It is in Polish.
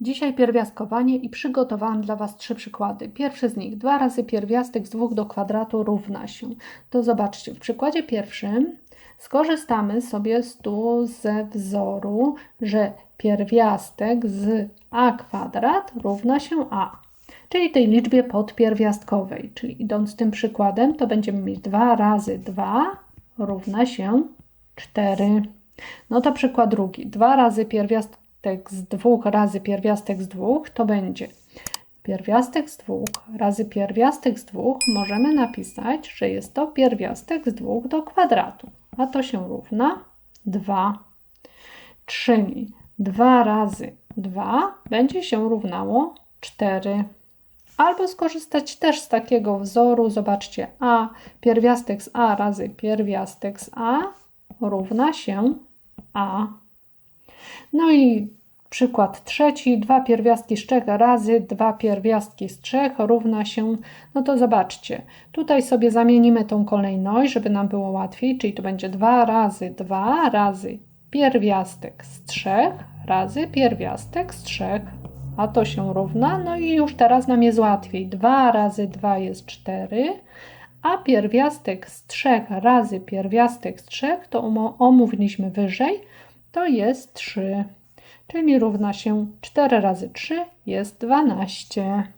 Dzisiaj pierwiastkowanie i przygotowałam dla Was trzy przykłady. Pierwszy z nich 2 razy pierwiastek z 2 do kwadratu równa się. To zobaczcie, w przykładzie pierwszym skorzystamy sobie tu ze wzoru, że pierwiastek z a kwadrat równa się a, czyli tej liczbie podpierwiastkowej. Czyli idąc tym przykładem, to będziemy mieć 2 razy 2 równa się 4. No to przykład drugi. 2 razy pierwiastek z 2 razy pierwiastek z 2 to będzie pierwiastek z 2 razy pierwiastek z 2 możemy napisać, że jest to pierwiastek z 2 do kwadratu, a to się równa 2. Czyli 2 razy 2 będzie się równało 4. Albo skorzystać też z takiego wzoru, zobaczcie, a pierwiastek z a razy pierwiastek z a równa się a. No i przykład trzeci, dwa pierwiastki z 3 razy dwa pierwiastki z 3 równa się, no to zobaczcie, tutaj sobie zamienimy tą kolejność, żeby nam było łatwiej, czyli to będzie 2 razy 2 razy pierwiastek z 3 razy pierwiastek z 3, a to się równa, no i już teraz nam jest łatwiej, 2 razy 2 jest 4, a pierwiastek z 3 razy pierwiastek z 3, to omówiliśmy wyżej, to jest 3, czyli równa się 4 razy 3 jest 12.